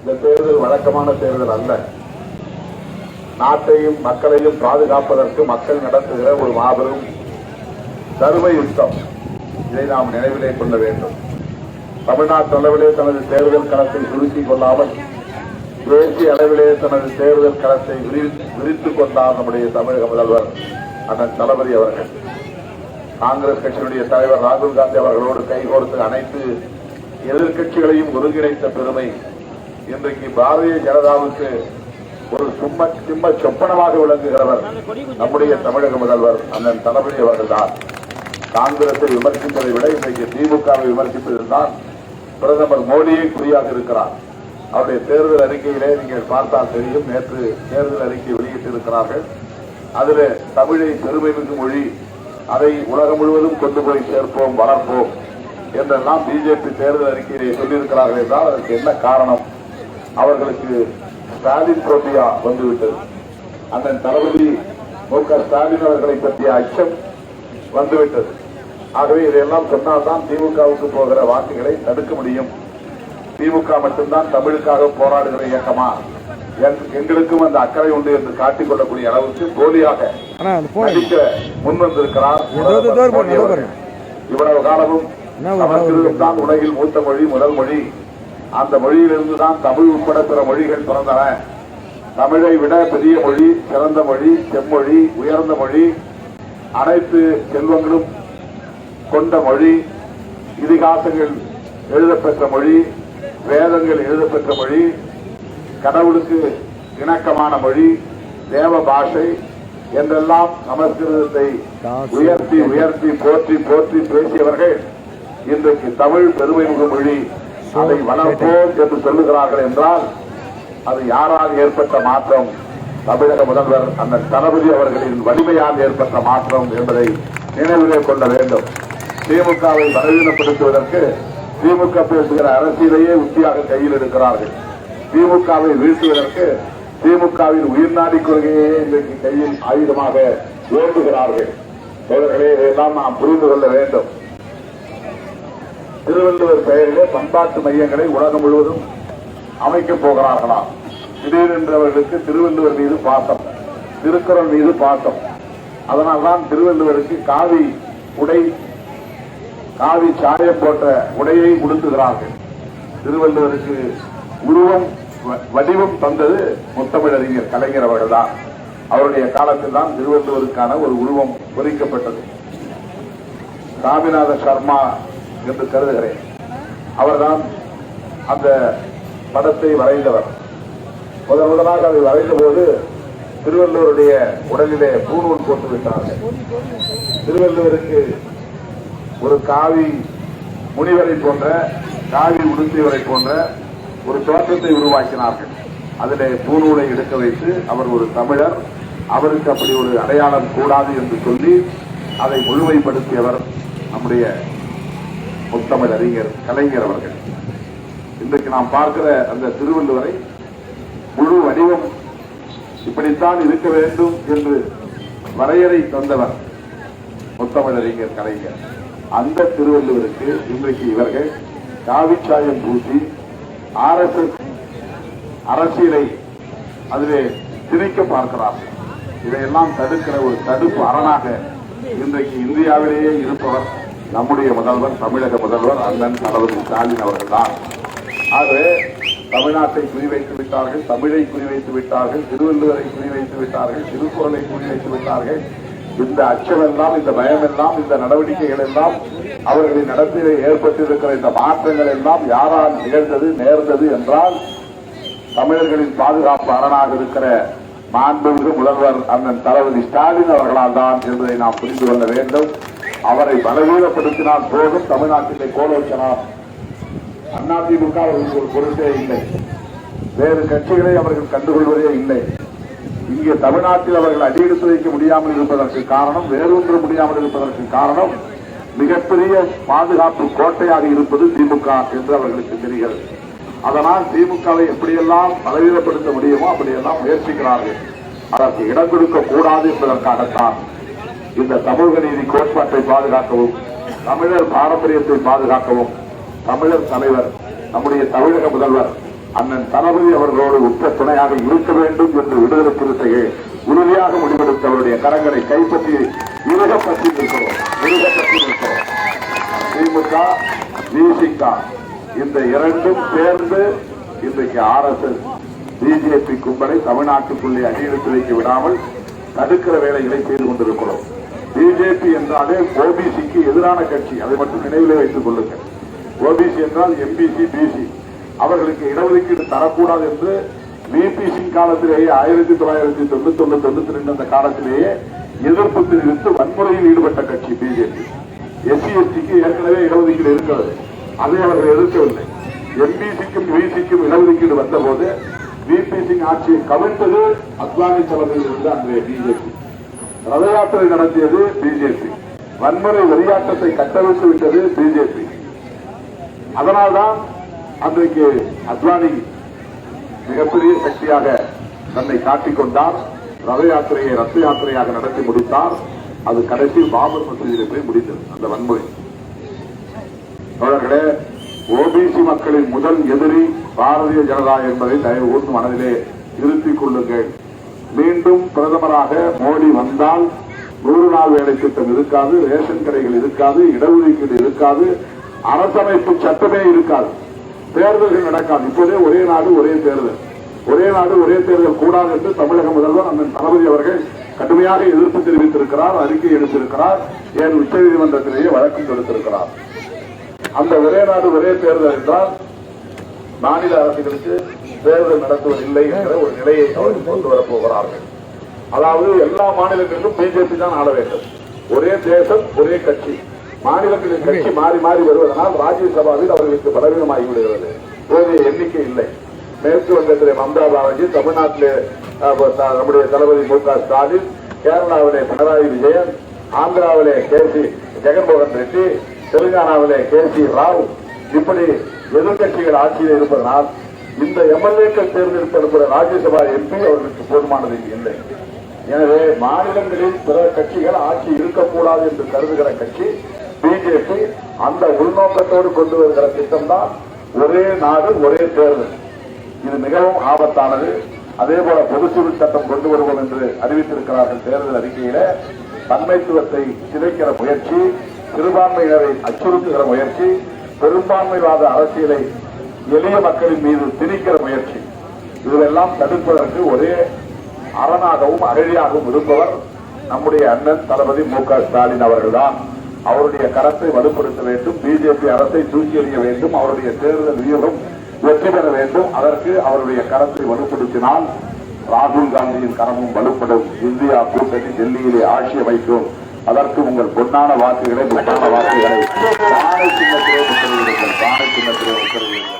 இந்த தேர்தல் வழக்கமான தேர்தல் அல்ல. நாட்டையும் மக்களையும் பாதுகாப்பதற்கு மக்கள் நடத்துகிற ஒரு மாபெரும் தர்ம யுத்தம் இதை நாம் நினைவிலே கொள்ள வேண்டும். தமிழ்நாட்டு அளவிலே தனது தேர்தல் களத்தை சுருக்கிக் கொள்ளாமல் தேசிய அளவிலே தனது தேர்தல் களத்தை விரி- விரித்துக் கொண்டார் நம்முடைய தமிழக முதல்வர் அண்ணன் தளபதி அவர்கள். காங்கிரஸ் கட்சியினுடைய தலைவர் ராகுல் காந்தி அவர்களோடு கைகோர்த்து அனைத்து எதிர்க்கட்சிகளையும் ஒருங்கிணைத்த பெருமை இன்றைக்கு பாரதிய ஜனதாவுக்கு ஒரு சும்ம சிம்ம சொப்பனமாக விளங்குகிறவர் நம்முடைய தமிழக முதல்வர் அண்ணன் தளபதி அவர்கள்தான். காங்கிரஸை விமர்சிப்பதை விட இன்றைக்கு திமுகவை விமர்சிப்பதில்தான் பிரதமர் மோடியை குறியாக இருக்கிறார். அவருடைய தேர்தல் அறிக்கையிலே நீங்கள் பார்த்தால் தெரியும் நேற்று தேர்தல் அறிக்கை வெளியிட்டிருக்கிறார்கள். அதில் தமிழை பெருமைமிகு மொழி அதை உலகம் முழுவதும் கொண்டு போய் சேர்ப்போம் வளர்ப்போம் என்றெல்லாம் பிஜேபி தேர்தல் அறிக்கையிலே சொல்லியிருக்கிறார்கள் என்றால் அதற்கு என்ன காரணம்? அவர்களுக்கு ஸ்டாலின் போட்டியா வந்துவிட்டது. அண்ணன் தளபதி மு க ஸ்டாலின் அவர்களை பற்றிய அச்சம் வந்துவிட்டது. ஆகவே இதையெல்லாம் சொன்னால்தான் திமுகவுக்கு போகிற வாக்குகளை தடுக்க முடியும். திமுக மட்டும்தான் தமிழுக்காக போராடுகிற இயக்கமா? எங்- எங்களுக்கும் அந்த அக்கறை உண்டு என்று காட்டிக் கொள்ளக்கூடிய அளவுக்கு போலியாக அந்த நடிக்க முன் வந்திருக்கிறார். இவ்வளவு காலமும் தான் உலகில் மூத்த மொழி முதல் மொழி. அந்த மொழியிலிருந்து தான் தமிழ் உட்பட பிற மொழிகள் பிறந்தன. தமிழை விட பெரிய மொழி சிறந்த மொழி செம்மொழி உயர்ந்த மொழி அனைத்து செல்வங்களும் கொண்ட மொழி இதிகாசங்கள் எழுதப்பெற்ற மொழி வேதங்கள் எழுதப்பெற்ற மொழி கடவுளுக்கு இணக்கமான மொழி தேவ பாஷை என்றெல்லாம் சமஸ்கிருதத்தை உயர்த்தி உயர்த்தி போற்றி போற்றி பேசியவர்கள் இன்றைக்கு தமிழ் பெருமைமிகு மொழி. அதை வளர்ப்போம் என்று சொல்லுகிறார்கள் என்றால் அது யாரால் ஏற்பட்ட மாற்றம்? தமிழக முதல்வர் அந்த தளபதி அவர்களின் வலிமையால் ஏற்பட்ட மாற்றம் என்பதை நினைவிலே கொள்ள வேண்டும். திமுகவை பலவீனப்படுத்துவதற்கு திமுக பேசுகிற அரசியலையே உத்தியாக கையில் எடுக்கிறார்கள். திமுகவை வீழ்த்துவதற்கு திமுகவின் உயிர்நாடி கொள்கையே இன்றைக்கு கையில் ஆயுதமாக ஏந்துகிறார்கள் தோழர்களே இதையெல்லாம் நாம் புரிந்து கொள்ள வேண்டும். திருவள்ளுவர் பெயரிலே பண்பாட்டு மையங்களை உலகம் முழுவதும் அமைக்கப் போகிறார்களாம் திடீரென்றவர்களுக்கு திருவள்ளுவர் மீது பாசம் திருக்குறள் மீது பாசம். அதனால்தான் திருவள்ளுவருக்கு காவி உடை காவி சாயம் போன்ற உடையை உடுத்துகிறார்கள். திருவள்ளுவருக்கு உருவம் வ- வடிவம் தந்தது முத்தமிழறிஞர் கலைஞர் அவர்கள்தான். அவருடைய காலத்தில் தான் திருவள்ளுவருக்கான ஒரு உருவம் பொறிக்கப்பட்டது. சாமிநாத சர்மா என்று கருதுகிறேன். அவர்தான் அந்த படத்தை வரைந்தவர். முதன் முதலாக அதை வரைந்த போது திருவள்ளுவருடைய உடலிலே பூநூல் போட்டு விட்டார்கள். திருவள்ளுவருக்கு ஒரு காவி முனிவரை போன்ற காவி உடுத்தியவரை போன்ற ஒரு தோற்றத்தை உருவாக்கினார்கள். அதிலே பூநூலை எடுக்க வைத்து அவர் ஒரு தமிழர். அவருக்கு அப்படி ஒரு அடையாளம் கூடாது என்று சொல்லி அதை முழுமைப்படுத்தியவர் நம்முடைய முத்தமிழ் அறிஞர் கலைஞர் அவர்கள். இன்றைக்கு நாம் பார்க்கிற அந்த திருவள்ளுவரை முழு வடிவம் இப்படித்தான் இருக்க வேண்டும் என்று வரையறை தந்தவர் முத்தமிழறிஞர் கலைஞர். அந்த திருவள்ளுவருக்கு இன்றைக்கு இவர்கள் காவிச்சாயம் பூசி ஆர்எஸ்எஸ் அரசியலை அதிலே திணிக்க பார்க்கிறார்கள். இதையெல்லாம் தடுக்கிற ஒரு தடுப்பு அரணாக இன்றைக்கு இந்தியாவிலேயே இருப்பவர் நம்முடைய முதல்வர் தமிழக முதல்வர் அண்ணன் தளபதி ஸ்டாலின் அவர்கள்தான். ஆகவே தமிழ்நாட்டை குறிவைத்து விட்டார்கள் தமிழை குறிவைத்து விட்டார்கள் திருவள்ளுவரை குறிவைத்து விட்டார்கள் திருக்குறளை குறிவைத்து விட்டார்கள். இந்த அச்சமெல்லாம் இந்த பயமெல்லாம் இந்த நடவடிக்கைகள் எல்லாம் அவர்களின் நடத்திலே ஏற்பட்டிருக்கிற இந்த மாற்றங்கள் எல்லாம் யாரால் நிகழ்ந்தது நேர்ந்தது என்றால் தமிழர்களின் பாதுகாப்பு அரணாக இருக்கிற மாண்புமிகு முதல்வர் அண்ணன் தளபதி ஸ்டாலின் அவர்களால் தான் என்பதை நாம் புரிந்து கொள்ள வேண்டும். அவரை பலவீனப்படுத்தினால் போதும். தமிழ்நாட்டிலே கோலோச்சனா. அதிமுக அவர்களுக்கு ஒரு பொருட்டே இல்லை. வேறு கட்சிகளை அவர்கள் கண்டுகொள்வதே இல்லை. இங்கே தமிழ்நாட்டில் அவர்கள் அடியெடுத்து வைக்க முடியாமல் இருப்பதற்கு காரணம் வேறொன்று முடியாமல் இருப்பதற்கு காரணம் மிகப்பெரிய பாதுகாப்பு கோட்டையாக இருப்பது திமுக என்று அவர்களுக்கு தெரிகிறது. அதனால் திமுகவை எப்படியெல்லாம் பலவீனப்படுத்த முடியுமோ அப்படியெல்லாம் முயற்சிக்கிறார்கள். அதற்கு இடம் கொடுக்க கூடாது என்பதற்காகத்தான் இந்த சமூக நீதி கோட்பாட்டை பாதுகாக்கவும் தமிழர் பாரம்பரியத்தை பாதுகாக்கவும் தமிழர் தலைவர் நம்முடைய தமிழக முதல்வர் அண்ணன் தளபதி அவர்களோடு உற்ற துணையாக இருக்க வேண்டும் என்று விடுதலை சிறுத்தையை உறுதியாக முடிவெடுத்து அவருடைய கரங்களை கைப்பற்றி இறுக பற்றி நிற்கிறோம் இறுக பற்றி நிற்கிறோம். திமுக விசிக இந்த இரண்டும் சேர்ந்து இன்றைக்கு ஆர்எஸ்எஸ் பிஜேபி கும்பலை தமிழ்நாட்டுக்குள்ளே அடியெடுத்து வைக்க விடாமல் தடுக்கிற வேலைகளை செய்து கொண்டிருக்கிறோம். பிஜேபி என்றாலே ஓபிசிக்கு எதிரான கட்சி. அதை மட்டும் நினைவிலே வைத்துக் கொள்ளுங்கள். ஓபிசி என்றால் எம்பிசி பிசி அவர்களுக்கு இடஒதுக்கீடு தரக்கூடாது என்று விபி சிங் காலத்திலேயே ஆயிரத்தி தொள்ளாயிரத்தி தொண்ணூத்தி ஒன்று தொண்ணூத்தி ரெண்டு அந்த காலத்திலேயே எதிர்ப்பு தெரிவித்து வன்முறையில் ஈடுபட்ட கட்சி பிஜேபி எஸ்சி எஸ்டிக்கு ஏற்கனவே இடஒதுக்கீடு இருக்கிறது. அதை அவர்கள் எதிர்க்கவில்லை. எம்பிசிக்கும் விசிக்கும் இடஒதுக்கீடு வந்தபோது விபி சிங் ஆட்சியை கவிழ்த்தது அத்வானி தலைமையில் இருந்த அன்றைய பிஜேபி ரத யாத்திரை நடத்தியது பிஜேபி வன்முறை வெளியாட்டத்தை கட்டவிழ்த்து விட்டது பிஜேபி அதனால்தான் அன்றைக்கு அத்வானி மிகப்பெரிய சக்தியாக தன்னை காட்டிக் கொண்டார். ரத யாத்திரையை ரத்த யாத்திரையாக நடத்தி முடித்தார். அது கடைசி பாபர் மசூதியில் போய் முடிந்தது அந்த வன்முறை. தோழர்களே ஓபிசி மக்களின் முதல் எதிரி பாரதிய ஜனதா என்பதை தயவு கூர்ந்து மனதிலே இருத்திக் கொள்ளுங்கள். மீண்டும் பிரதமராக மோடி வந்தால் நூறு நாள் வேலை திட்டம் இருக்காது ரேஷன் கடைகள் இருக்காது இடஒதுக்கீடு இருக்காது அரசமைப்பு சட்டமே இருக்காது. தேர்தல்கள் நடக்காது. இப்போதே ஒரே நாடு ஒரே தேர்தல். ஒரே நாடு ஒரே தேர்தல் கூடாது என்று தமிழக முதல்வர் அண்ணன் தளபதி அவர்கள் கடுமையாக எதிர்ப்பு தெரிவித்திருக்கிறார் அறிக்கை எடுத்திருக்கிறார் ஏன் உச்சநீதிமன்றத்திலேயே வழக்கு தொடுத்திருக்கிறார். அந்த ஒரே நாடு ஒரே தேர்தல் என்றால் மாநில அரசுகளுக்கு தேர்தல் நடத்துவதில்லை என்கிற ஒரு நிலையை அவர்கள் கொண்டு வரப் போகிறார்கள். அதாவது எல்லா மாநிலங்களிலும் பிஜேபி தான் ஆள வேண்டும். ஒரே தேசம் ஒரே கட்சி. மாநிலங்களின் கட்சி மாறி மாறி வருவதனால் ராஜ்யசபாவில் அவர்களுக்கு பலவீனமாகி விடுகிறது. போதிய எண்ணிக்கை இல்லை. மேற்கு வங்கத்திலே மம்தா பானர்ஜி தமிழ்நாட்டிலே நம்முடைய தளபதி மு க ஸ்டாலின் கேரளாவிலே பினராயி விஜயன் ஆந்திராவிலே கே சி ஜெகன்மோகன் ரெட்டி தெலுங்கானாவிலே கே சி ராவ் இப்படி எதிர்கட்சிகள் ஆட்சியில் இருப்பதனால் இந்த எம்எல்ஏக்கள் தேர்ந்தெடுக்கப்படுகிற ராஜ்யசபா எம்பி அவர்களுக்கு போதுமானது இல்லை. எனவே மாநிலங்களில் பிற கட்சிகள் ஆட்சி இருக்கக்கூடாது என்று கருதுகிற கட்சி பிஜேபி அந்த உள்நோக்கத்தோடு கொண்டு வருகிற திட்டம் தான் ஒரே நாடு ஒரே தேர்தல். இது மிகவும் ஆபத்தானது. அதே போல பொது சிவில் சட்டம் கொண்டு வருவோம் என்று அறிவித்திருக்கிறார்கள் தேர்தல் அறிக்கையில. தன்மைத்துவத்தை சிதைக்கிற முயற்சி சிறுபான்மையினரை அச்சுறுத்துகிற முயற்சி பெரும்பான்மைவாத அரசியலை எளிய மக்களின் மீது திணிக்கிற முயற்சி. இதுவெல்லாம் தடுப்பதற்கு ஒரே அரணாகவும் அகழியாகவும் இருப்பவர் நம்முடைய அண்ணன் தளபதி மு க ஸ்டாலின் அவர்கள்தான். அவருடைய கரத்தை வலுப்படுத்த வேண்டும் பிஜேபி அரசை தூக்கி எறிய வேண்டும் அவருடைய தேர்தல் வியூகம் வெற்றி பெற வேண்டும். அதற்கு அவருடைய கரத்தை வலுப்படுத்தினால் ராகுல் காந்தியின் கரமும் வலுப்படும். இந்தியா கூட்டணி டெல்லியிலே ஆட்சி அமைக்கும் அதற்கு உங்கள் பொன்னான வாக்குகளை பொன்னான வாக்குகளை. தானே சின்னத்திலே உத்தரவிடுங்கள் தானே சின்னத்திலே உத்தரவிடுங்கள்